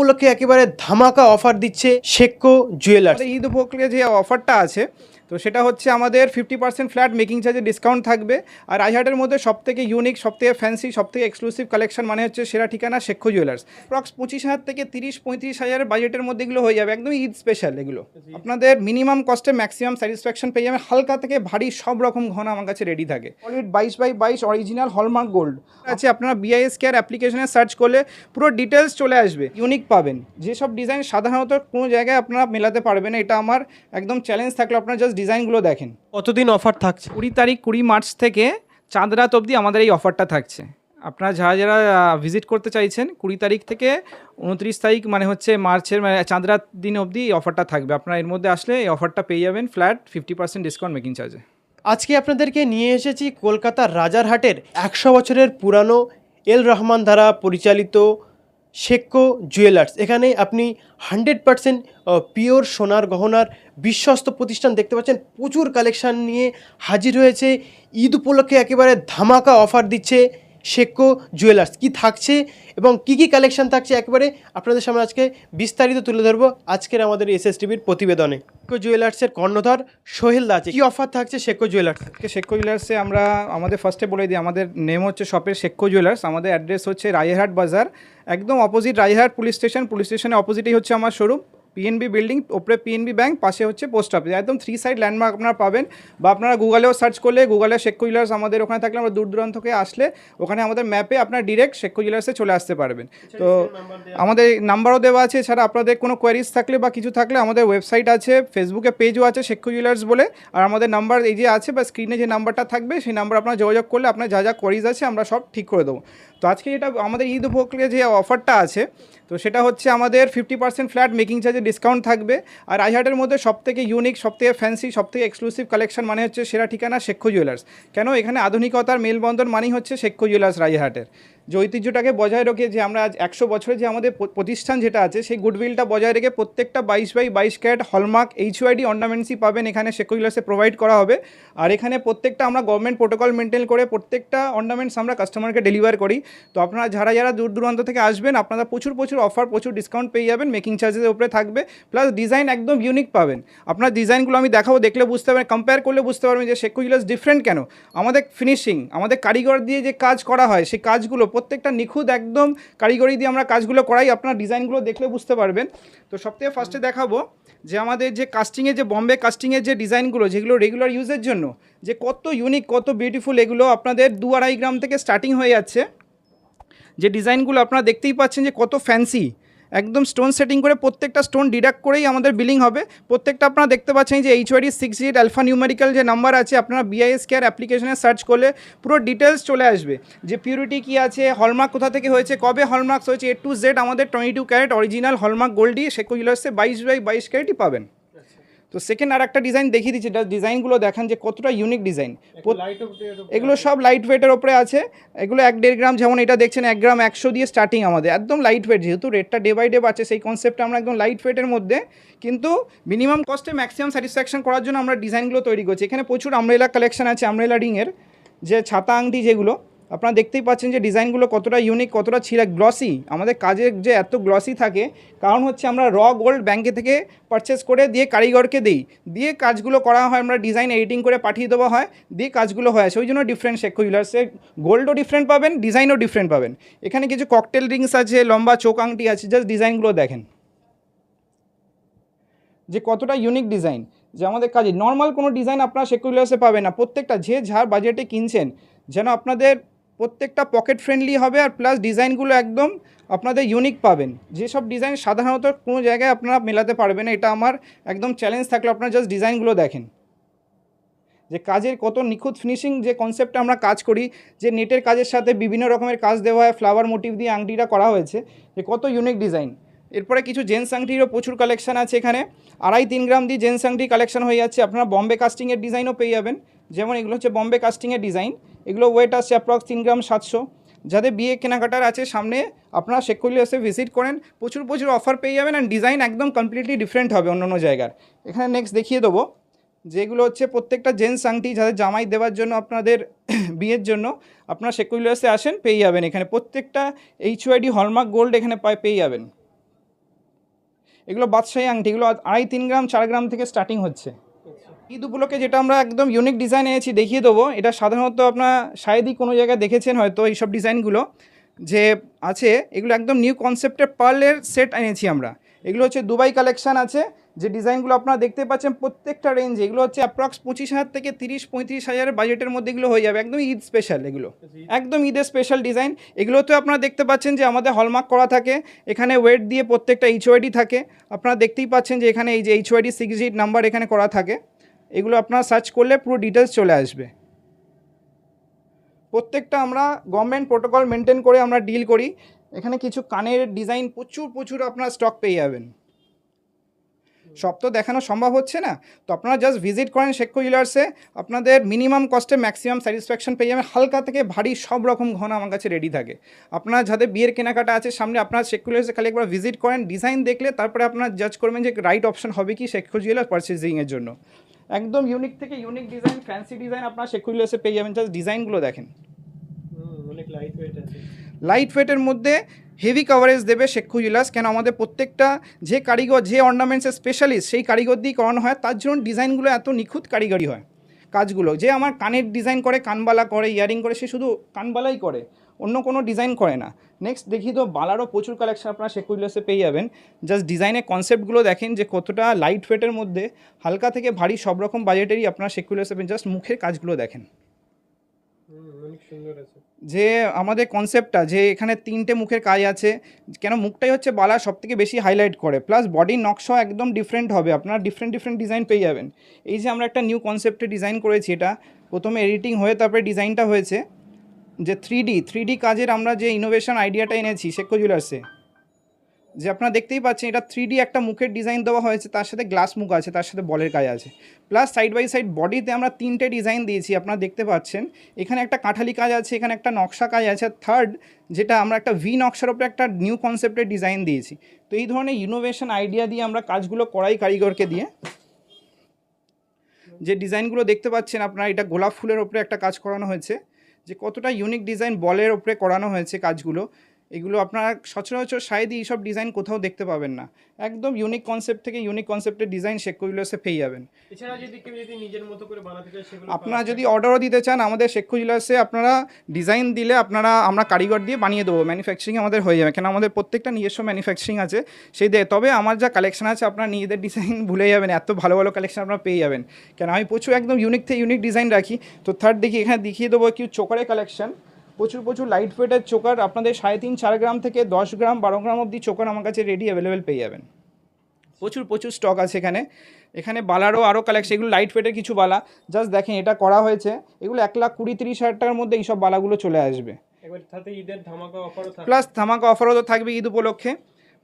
উপলক্ষে একেবারে ধামাকা অফার দিচ্ছে শেক্কো জুয়েলার্স আমাদের ঈদ উপলক্ষে যে অফারটা আছে তো সেটা হচ্ছে আমাদের ফিফটি পার্সেন্ট ফ্ল্যাট মেকিং চার্জে ডিসকাউন্ট থাকবে। আর রাইহাটের মধ্যে সবথেকে ইউনিক সবথেকে ফ্যান্সি সবথেকে এক্সক্লুসিভ কালেকশন মানে হচ্ছে সেরা ঠিকানা শেক্ষ জুয়েলার্স প্রক্স পঁচিশ হাজার থেকে তিরিশ পঁয়ত্রিশ হাজারের বাজেটের মধ্যে এগুলো হয়ে যাবে একদম ঈদ স্পেশাল এগুলো। আপনাদের মিনিমাম কস্টে ম্যাক্সিমাম স্যাটিসফ্যাকশন পেয়ে যাবে হালকা থেকে ভারী সব রকম ঘন আমার কাছে রেডি থাকে। সলিড বাইশ বাই বাইশ অরিজিনাল হলমার্ক গোল্ড আছে আপনারা বিআইএস কেয়ার অ্যাপ্লিকেশনে সার্চ করলে পুরো ডিটেলস চলে আসবে ইউনিক পাবেন। যেসব ডিজাইন সাধারণত কোনো জায়গায় আপনারা মেলাতে পারবেন এটা আমার একদম চ্যালেঞ্জ থাকলে আপনারা জাস্ট ডিজাইনগুলো দেখেন। কতদিন অফার থাকছে? কুড়ি তারিখ কুড়ি মার্চ থেকে চাঁদ রাত অবধি আমাদের এই অফারটা থাকছে। আপনারা যারা যারা ভিজিট করতে চাইছেন কুড়ি তারিখ থেকে উনত্রিশ তারিখ মানে হচ্ছে মার্চের মানে চাঁদ রাত দিন অবধি এই অফারটা থাকবে। আপনারা এর মধ্যে আসলে এই অফারটা পেয়ে যাবেন flat fifty percent discount making চার্জে আজকে আপনাদেরকে নিয়ে এসেছি কলকাতার রাজারহাটের একশো বছরের পুরানো এল রহমান দ্বারা পরিচালিত শেক্কো জুয়েলার্স। এখানে আপনি হান্ড্রেড পারসেন্ট পিওর সোনার গহনার বিশ্বস্ত প্রতিষ্ঠান দেখতে পাচ্ছেন। প্রচুর কালেকশান নিয়ে হাজির হয়েছে। ঈদ উপলক্ষে একেবারে ধামাকা অফার দিচ্ছে শেক্কো জুয়েলার্স কি থাকছে এবং কি কি কালেকশন থাকছে একবারে আপনাদের সামনে আজকে বিস্তারিত তুলে ধরবো আজকের আমাদের এস এস টিভির প্রতিবেদনে। শেক্কো জুয়েলার্সের কর্ণধর সোহেল দা আছে কি অফার থাকছে শেক্কো জুয়েলার্স শেক্কো জুয়েলার্সে আমরা, আমাদের ফার্স্টে বলে দিই, আমাদের নেম হচ্ছে শপের শেক্কো জুয়েলার্স আমাদের অ্যাড্রেস হচ্ছে রায়হাট বাজার, একদম opposite Raihat police station police স্টেশনের অপোজিটেই হচ্ছে আমার শোরুম পিএনবি বিল্ডিং ওপরে পিএনবি ব্যাংক পাশে হচ্ছে পোস্ট অফিস একদম থ্রি সাইড ল্যান্ডমার্ক আপনারা পাবেন। বা আপনারা গুগলেও সার্চ করলে গুগলে শেক্কো জুয়েলার্স আমাদের ওখানে থাকলে আমরা দূর দূরান্ত থেকে আসলে ওখানে আমাদের ম্যাপে আপনার ডিরেক্ট শেক্কো জুয়েলার্সে চলে আসতে পারবেন। তো আমাদের নাম্বারও দেওয়া আছে। এছাড়া আপনাদের কোনো কোয়ারিজ থাকলে বা কিছু থাকলে আমাদের ওয়েবসাইট আছে ফেসবুকে পেজও আছে শেক্কো জুয়েলার্স বলে। আর আমাদের নাম্বার এই যে আছে বা স্ক্রিনে যে নাম্বারটা থাকবে সেই নাম্বার আপনারা যোগাযোগ করলে আপনার যা যা কোয়ারিজ আছে আমরা সব ঠিক করে দেবো। তো আজকে যেটা আমাদের ঈদ উপলক্ষে যে অফারটা আছে, তো সেটা হচ্ছে আমাদের ফিফটি পার্সেন্ট ফ্ল্যাট মেকিং চার্জে ডিসকাউন্ট থাকবে। আর রাইহাটের মধ্যে সবথেকে ইউনিক সবথেকে ফ্যান্সি সবথেকে এক্সক্লুসিভ কালেকশন মানে হচ্ছে সেরা ঠিকানা শেক্ষ জুয়েলার্স কেন? এখানে আধুনিকতার মেলবন্ধন মানেই হচ্ছে শেক্ষ জুয়েলার্স রাইহাটের। যে ঐতিহ্যটাকে বজায় রেখে যে আমরা আজ একশো বছরে যে আমাদের প্রতিষ্ঠান যেটা আছে, সেই গুডউইলটা বজায় রেখে প্রত্যেকটা বাইশ বাই বাইশ ক্যারেট হলমার্ক এইচওয়াইডি অর্নামেন্টসই পাবেন। এখানে শেক্ষ জুয়েলার্সে প্রোভাইড করা হবে। আর এখানে প্রত্যেকটা আমরা গভর্নমেন্ট প্রোটোকল মেনটেন করে প্রত্যেকটা অর্নামেন্টস আমরা কাস্টমারকে ডেলিভার করি। তো আপনারা যারা যারা দূর দূরান্ত থেকে আসবেন, আপনারা প্রচুর প্রচুর অফার, প্রচুর ডিসকাউন্ট পেয়ে যাবেন। মেকিং চার্জের উপরে থাকবে। প্লাস ডিজাইন একদম ইউনিক পাবেন। আপনার ডিজাইনগুলো আমি দেখাবো, দেখলে বুঝতে পারবেন কম্পেয়ার করলে বুঝতে পারবেন যে শেক্কো জুয়েলার্স ডিফারেন্ট কেন? আমাদের ফিনিশিং আমাদের কারিগর দিয়ে যে কাজ করা হয়, সেই কাজগুলো প্রত্যেকটা নিখুঁত একদম কারিগরি দিয়ে আমরা কাজগুলো করাই। আপনার ডিজাইনগুলো দেখলে বুঝতে পারবেন। তো সবথেকে ফার্স্টে দেখাবো যে আমাদের যে কাস্টিংয়ের যে বম্বে কাস্টিংয়ের যে ডিজাইনগুলো, যেগুলো রেগুলার ইউজের জন্য, যে কত ইউনিক কত বিউটিফুল এগুলো আপনাদের দু আড়াই গ্রাম থেকে স্টার্টিং হয়ে যাচ্ছে। যে ডিজাইনগুলো আপনারা দেখতেই পাচ্ছেন যে কত ফ্যান্সি একদম স্টোন সেটিং করে প্রত্যেকটা স্টোন ডিডাক্ট করেই আমাদের বিলিং হবে। প্রত্যেকটা আপনারা দেখতে পাচ্ছেন যে HUID six eight alpha numerical যে নাম্বার আছে, আপনারা বিআইএস কেয়ার অ্যাপ্লিকেশনে সার্চ করলে পুরো ডিটেলস চলে আসবে। যে পিউরিটি কী আছে হলমার্ক কোথা থেকে হয়েছে, কবে হলমার্কস হয়েছে এ টু জেড আমাদের twenty two carat original hallmark গোল্ডই সেকুইলার্সে বাইশ বাই বাইশ ক্যারেটই পাবেন। তো সেকেন্ড আর একটা ডিজাইন দেখিয়ে দিচ্ছি ডিজাইনগুলো দেখান যে কতটা ইউনিক ডিজাইন এগুলো সব লাইট ওয়েটের ওপরে আছে। এগুলো এক দেড় গ্রাম যেমন এটা দেখছেন এক গ্রাম একশো দিয়ে স্টার্টিং আমাদের। একদম লাইট ওয়েট যেহেতু রেটটা ডে বাই ডে বাড়ছে সেই কনসেপ্টটা আমরা একদম লাইট ওয়েটের মধ্যে। কিন্তু মিনিমাম কস্টে ম্যাক্সিমাম স্যাটিসফ্যাকশন করার জন্য আমরা ডিজাইনগুলো তৈরি করছি। এখানে প্রচুর আমরেলা কালেকশন আছে আমরেলা রিংয়ের যে ছাতা আংটি যেগুলো। আপনারা দেখতেই পাচ্ছেন যে ডিজাইনগুলো কতটা ইউনিক কতটা ছিলা গ্লসি আমাদের কাজের যে এত গ্লসি থাকে, কারণ হচ্ছে আমরা র গোল্ড ব্যাংকে থেকে পারচেস করে দিয়ে কারিগরকে দিই। দিয়ে কাজগুলো করা হয়, আমরা ডিজাইন এডিটিং করে পাঠিয়ে দেওয়া হয়, দিয়ে কাজগুলো হয় সেই জন্য ডিফারেন্ট শেখো জুয়েলার্সে গোল্ডও ডিফারেন্ট পাবেন ডিজাইনও ডিফারেন্ট পাবেন। এখানে কিছু ককটেল রিংস আছে, লম্বা চোখ আংটি আছে জাস্ট ডিজাইনগুলো দেখেন। যে কতটা ইউনিক ডিজাইন যে আমাদের কাজে নর্মাল কোনো ডিজাইন আপনারা সেকুলার্সে পাবেন না। প্রত্যেকটা যে যার বাজেটে কিনছেন, যেন আপনাদের প্রত্যেকটা পকেট ফ্রেন্ডলি হবে আর প্লাস ডিজাইনগুলো একদম আপনাদের ইউনিক পাবেন। যেসব ডিজাইন সাধারণত কোনো জায়গায় আপনারা মেলাতে পারবেন এটা আমার একদম চ্যালেঞ্জ থাকলে আপনারা জাস্ট ডিজাইনগুলো দেখেন। যে কাজের কত নিখুঁত ফিনিশিং যে কনসেপ্টে আমরা কাজ করি, যে নেটের কাজের সাথে বিভিন্ন রকমের কাজ দেওয়া হয় ফ্লাওয়ার মোটিভ দিয়ে আংটিটা করা হয়েছে, যে কত ইউনিক ডিজাইন এরপরে কিছু জেন্টস আংটিরও প্রচুর কালেকশন আছে এখানে। আড়াই তিন গ্রাম দিয়ে জেন্টস আংটি কালেকশন হয়ে যাচ্ছে। আপনারা বম্বে কাস্টিংয়ের ডিজাইনও পেয়ে যাবেন। যেমন এগুলো হচ্ছে বম্বে কাস্টিংয়ের ডিজাইন এগুলো ওয়েট আসছে অ্যাপ্রক্স তিন গ্রাম সাতশো। যাদের বিয়ে কেনাকাটার আছে সামনে, আপনারা শেখলি এসে ভিজিট করেন। প্রচুর প্রচুর অফার পেয়ে যাবেন অ্যান্ড ডিজাইন একদম কমপ্লিটলি ডিফারেন্ট হবে অন্য অন্য জায়গার। এখানে নেক্সট দেখিয়ে দেবো যেগুলো হচ্ছে প্রত্যেকটা জেন্টস আংটি যাদের জামাই দেওয়ার জন্য আপনাদের বিয়ের জন্য, আপনারা শেকুইলার্সে আসেন, পেয়ে যাবেন এখানে। প্রত্যেকটা এইচওয়াইডি হলমার্ক গোল্ড এখানে পায়, পেয়ে যাবেন। এগুলো বাদশাহী আংটি এগুলো আড়াই, তিন গ্রাম, চার গ্রাম থেকে স্টার্টিং হচ্ছে। ঈদ উপলক্ষে যেটা আমরা একদম ইউনিক ডিজাইন এনেছি, দেখিয়ে দেবো। এটা সাধারণত আপনার শায়দি কোনো জায়গায় দেখেছেন হয়তো এইসব ডিজাইনগুলো যে আছে, এগুলো একদম নিউ কনসেপ্টের পার্লের সেট এনেছি আমরা। এগুলো হচ্ছে দুবাই কালেকশান আছে, যে ডিজাইনগুলো আপনারা দেখতে পাচ্ছেন প্রত্যেকটা রেঞ্জ এগুলো হচ্ছে অ্যাপ্রক্স পঁচিশ হাজার থেকে তিরিশ, পঁয়ত্রিশ হাজারের বাজেটের মধ্যে এগুলো হয়ে যাবে। একদম ঈদ স্পেশাল এগুলো। একদম ঈদের স্পেশাল ডিজাইন এগুলোতে আপনারা দেখতে পাচ্ছেন যে আমাদের হলমার্ক করা থাকে। এখানে ওয়েট দিয়ে প্রত্যেকটা এইচওয়াইডি থাকে। আপনারা দেখতেই পাচ্ছেন যে এখানে এই যে এইচওয়াইডি সিক্স এইট নাম্বার এখানে করা থাকে। এগুলো আপনারা সার্চ করলে পুরো ডিটেলস চলে আসবে। প্রত্যেকটা আমরা গভর্নমেন্ট প্রোটোকল মেনটেন করে আমরা ডিল করি। এখানে কিছু কানের ডিজাইন প্রচুর প্রচুর আপনারা স্টক পেয়ে যাবেন। সব তো দেখানো সম্ভব হচ্ছে না। তো আপনারা জাস্ট ভিজিট করেন শেখো জুয়েলার্সে আপনাদের মিনিমাম কস্টে ম্যাক্সিমাম স্যাটিসফ্যাকশন পেয়ে যাবেন। হালকা থেকে ভারী সব রকম ঘন আমার কাছে রেডি থাকে। আপনারা যাদের বিয়ের কেনাকাটা আছে, সামনে আপনার শেখো জুয়েলার্সে খালি একবার ভিজিট করেন ডিজাইন দেখলে তারপরে আপনারা জাজ করবেন যে রাইট অপশন হবে কি শেখো জুয়েলার্স পারচেজিংয়ের জন্য। একদম ইউনিক থেকে ইউনিক ডিজাইন ফ্যান্সি ডিজাইন আপনারা শেখো জুয়েলার্সে পেয়ে যাবেন। জাস্ট ডিজাইনগুলো দেখেন। অনেক লাইট ওয়েট আছে। লাইট ওয়েটের মধ্যে হেভি কভারেজ দেবে শেখু জুয়েলার্স কেন আমাদের প্রত্যেকটা যে কারিগর যে অর্নামেন্টসের স্পেশালিস্ট সেই কারিগর দিয়ে করানো হয় তার জন্য ডিজাইনগুলো এত নিখুঁত কারিগরি হয়। কাজগুলো যে আমার কানের ডিজাইন করে কানবালা করে ইয়ারিং করে সে শুধু কানবালাই করে। অন্য কোনো ডিজাইন করে না। নেক্সট দেখি তো বালারও প্রচুর কালেকশন আপনারা জুয়েলার্সে পেয়ে যাবেন। জাস্ট ডিজাইনের কনসেপ্টগুলো দেখেন যে কতটা লাইট ওয়েটের মধ্যে হালকা থেকে ভারী সব রকম বাজেটেরই আপনারা জুয়েলার্সে পেয়ে জাস্ট মুখের কাজগুলো দেখেন। যে আমাদের কনসেপ্টটা যে এখানে তিনটে মুখের কাজ আছে কেন মুখটাই হচ্ছে বালা সব থেকে বেশি হাইলাইট করে। প্লাস বডির নকশাও একদম ডিফারেন্ট হবে আপনারা ডিফারেন্ট ডিফারেন্ট ডিজাইন পেয়ে যাবেন। এই যে আমরা একটা নিউ কনসেপ্টে ডিজাইন করেছি এটা প্রথমে এডিটিং হয়ে তারপরে ডিজাইনটা হয়েছে। যে থ্রি ডি থ্রি ডি কাজের আমরা যে ইনোভেশন আইডিয়াটা এনেছি, শেখো জুয়েলার্সে যে আপনারা দেখতেই পাচ্ছেন, এটা থ্রি ডি একটা মুখের ডিজাইন দেওয়া হয়েছে, তার সাথে গ্লাস মুখ আছে, তার সাথে বলের কাজ আছে। প্লাস সাইড বাই সাইড বডিতে আমরা তিনটে ডিজাইন দিয়েছি, আপনারা দেখতে পাচ্ছেন। এখানে একটা কাঁঠালি কাজ আছে, এখানে একটা নকশা কাজ আছে থার্ড যেটা আমরা একটা ভি নকশার উপরে একটা নিউ কনসেপ্টের ডিজাইন দিয়েছি। তো এই ধরনের ইনোভেশন আইডিয়া দিয়ে আমরা কাজগুলো করাই কারিগরকে দিয়ে। যে ডিজাইনগুলো দেখতে পাচ্ছেন আপনারা, এটা গোলাপ ফুলের ওপরে একটা কাজ করানো হয়েছে। যে কতটা ইউনিক ডিজাইন বলের ওপরে করানো হয়েছে কাজগুলো এগুলো আপনারা সচরাচর শায়দি এইসব ডিজাইন কোথাও দেখতে পাবেন না। একদম ইউনিক কনসেপ্ট থেকে ইউনিক কনসেপ্টের ডিজাইন শেখগুলো এসে পেয়ে যাবেন। এছাড়া যদি কেউ যদি নিজের মতো করে বানাতে চায় সেগুলো আপনারা যদি অর্ডারও দিতে চান আমাদের শেখু জুয়েলার্সে আপনারা ডিজাইন দিলে আপনারা আমরা কারিগর দিয়ে বানিয়ে দেবো। ম্যানুফ্যাকচারিং আমাদের হয়ে যাবে। কেন আমাদের প্রত্যেকটা নিজস্ব ম্যানুফ্যাকচারিং আছে সেই দিয়ে। তবে আমার যা কালেকশন আছে আপনারা নিজেদের ডিজাইন ভুলে যাবেন। এত ভালো ভালো কালেকশন আপনারা পেয়ে যাবেন। কেন আমি প্রচুর একদম ইউনিক থেকে ইউনিক ডিজাইন রাখি। তো থার্ড দেখি এখানে দেখিয়ে দেবো কি চোকারের কালেকশন প্রচুর প্রচুর লাইট ওয়েটের চোকার আপনাদের সাড়ে তিন চার গ্রাম থেকে দশ গ্রাম বারো গ্রাম অবধি চোকার আমার কাছে রেডি অ্যাভেলেবেল পেয়ে যাবেন। প্রচুর প্রচুর স্টক আছে এখানে। এখানে বালারও আরও কালেকশন এগুলো লাইট ওয়েটের কিছু বালা। জাস্ট দেখেন এটা করা হয়েছে। এগুলো এক লাখ কুড়ি তিরিশ হাজার টাকার মধ্যে এইসব বালাগুলো চলে আসবে। প্লাস ধামাকা অফারও তো থাকবে ঈদ উপলক্ষে।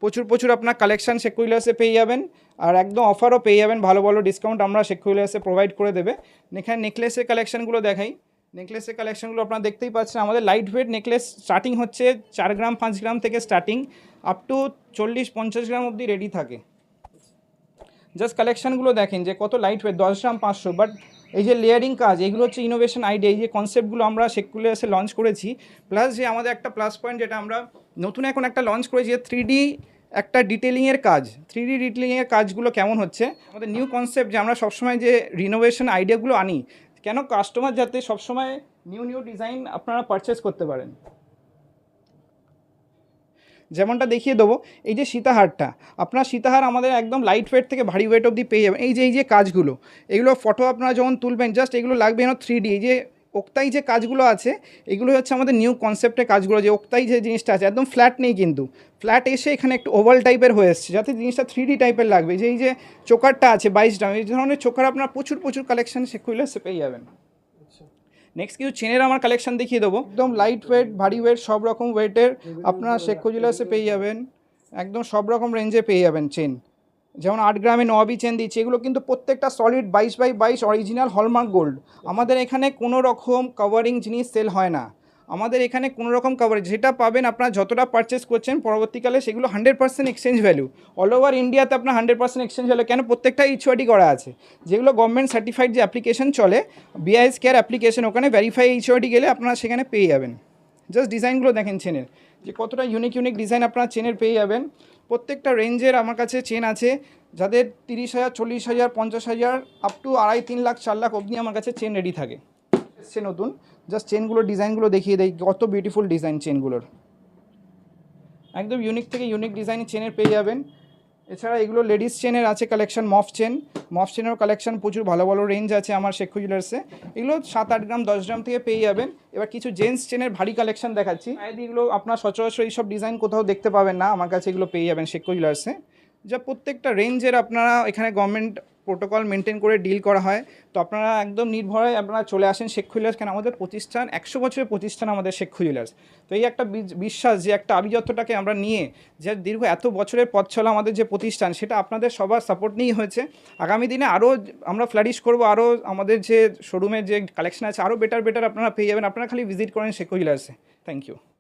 প্রচুর প্রচুর আপনার কালেকশন শেকুইলাসে পেয়ে যাবেন। আর একদম অফারও পেয়ে যাবেন। ভালো ভালো ডিসকাউন্ট আমরা শেকুইলাসে প্রোভাইড করে দেবে। এখানে নেকলেসের কালেকশানগুলো দেখাই। নেকলেসের কালেকশনগুলো আপনারা দেখতেই পাচ্ছেন। আমাদের লাইট ওয়েট নেকলেস স্টার্টিং হচ্ছে চার গ্রাম, পাঁচ গ্রাম থেকে স্টার্টিং আপ টু চল্লিশ, পঞ্চাশ গ্রাম অবধি রেডি থাকে। জাস্ট কালেকশনগুলো দেখেন যে কত লাইট ওয়েট দশ গ্রাম, পাঁচশো। বাট এই যে লেয়ারিং কাজ, এগুলো হচ্ছে ইনোভেশন আইডিয়া এই যে কনসেপ্টগুলো আমরা শেখগুলো এসে লঞ্চ করেছি। প্লাস যে আমাদের একটা প্লাস পয়েন্ট যেটা আমরা নতুন এখন একটা লঞ্চ করেছি, যে থ্রি ডি একটা ডিটেলিংয়ের কাজ। থ্রি ডি ডিটেলিংয়ের কাজগুলো কেমন হচ্ছে? আমাদের নিউ কনসেপ্ট যে আমরা সবসময় যে রিনোভেশন আইডিয়াগুলো আনি কেন কাস্টমার যাতে সবসময় নিউ নিউ ডিজাইন আপনারা পারচেস করতে পারেন? যেমনটা দেখিয়ে দেবো, এই যে সীতাহারটা, আপনার সীতাহার আমাদের একদম লাইট ওয়েট থেকে ভারী ওয়েট অবধি পেয়ে যাবেন। এই যে এই যে কাজগুলো, এগুলো ফটো আপনারা যখন তুলবেন জাস্ট এগুলো লাগবে যেন থ্রি ডি এই যে ওক্তাই যে কাজগুলো আছে এগুলো হচ্ছে আমাদের নিউ কনসেপ্টের কাজগুলো যে ওক্তাই যে জিনিসটা আছে একদম ফ্ল্যাট নেই কিন্তু। ফ্ল্যাট এসে এখানে একটু ওভাল টাইপের হয়ে এসছে যাতে জিনিসটা থ্রি ডি টাইপের লাগবে। যে এই যে চোকারটা আছে বাইশ গ্রাম এই ধরনের চোকার আপনার প্রচুর প্রচুর কালেকশন সে খুলে সে পেয়ে যাবেন। নেক্সট কিছু চেনের আমার কালেকশন দেখিয়ে দেবো। একদম লাইট ওয়েট ভারী ওয়েট সব রকম ওয়েটের আপনারা শেখো জুয়েলার্সে পেয়ে যাবেন। একদম সব রকম রেঞ্জে পেয়ে যাবেন চেন যেমন আট গ্রামে নবি চেন দিচ্ছি, এগুলো কিন্তু প্রত্যেকটা সলিড বাইশ বাই বাইশ অরিজিনাল হলমার্ক গোল্ড আমাদের এখানে কোনো রকম কভারিং জিনিস সেল হয় না। আমাদের এখানে কোনো রকম কভারেজ যেটা পাবেন আপনারা যতটা পারচেস করছেন পরবর্তীকালে সেগুলো hundred percent exchange value all over ইন্ডিয়াতে আপনার হান্ড্রেড পার্সেন্ট এক্সচেঞ্জ ভ্যালু কেন প্রত্যেকটা এইচওয়াডি করা আছে? যেগুলো গভর্নমেন্ট সার্টিফাইড যে অ্যাপ্লিকেশন চলে বিআইএস কেয়ার অ্যাপ্লিকেশন ওখানে ভেরিফাই এইচওয়াডি গেলে আপনারা সেখানে পেয়ে যাবেন। জাস্ট ডিজাইনগুলো দেখেন চেনের যে কতটা ইউনিক ইউনিক ডিজাইন আপনারা চেনের পেয়ে যাবেন। প্রত্যেকটা রেঞ্জের আমার কাছে চেন আছে। যাদের তিরিশ হাজার, চল্লিশ হাজার, পঞ্চাশ হাজার আপ টু আড়াই, তিন লাখ, চার লাখ অবধি আমার কাছে চেন রেডি থাকে। এসছে নতুন। জাস্ট চেনগুলোর ডিজাইনগুলো দেখিয়ে দেয় কত বিউটিফুল ডিজাইন চেনগুলোর একদম ইউনিক থেকে ইউনিক ডিজাইন চেনের পেয়ে যাবেন। এছাড়া এগুলো লেডিস চেনের আছে কালেকশন মফ চেন মফ চেনেরও কালেকশন প্রচুর ভালো ভালো রেঞ্জ আছে আমার শেখু জুয়েলার্সে এগুলো সাত আট গ্রাম, দশ গ্রাম থেকে পেয়ে যাবেন। এবার কিছু জেন্টস চেনের ভারী কালেকশন দেখাচ্ছি। এগুলো আপনার সচরাচর এইসব ডিজাইন কোথাও দেখতে পাবেন না। আমার কাছে এগুলো পেয়ে যাবেন শেখু জুয়েলার্সে যা প্রত্যেকটা রেঞ্জের আপনারা এখানে গভর্নমেন্ট প্রোটোকল মেনটেন করে ডিল করা হয়। তো আপনারা একদম নির্ভরে আপনারা চলে আসেন শেখ জুয়েলার্স কেন আমাদের প্রতিষ্ঠান, একশো বছরের প্রতিষ্ঠান আমাদের শেখ জুয়েলার্স তো এই একটা বিশ্বাস, যে একটা আভিজাত্যটাকে আমরা নিয়ে, যে দীর্ঘ এত বছরের পথ চলা আমাদের যে প্রতিষ্ঠান, সেটা আপনাদের সবার সাপোর্ট নিয়েই হয়েছে। আগামী দিনে আরও আমরা ফ্ল্যারিশ করব, আরও আমাদের যে শোরুমের যে কালেকশন আছে, আরও বেটার বেটার আপনারা পেয়ে যাবেন। আপনারা খালি ভিজিট করেন শেখ জুয়েলার্সে থ্যাংক ইউ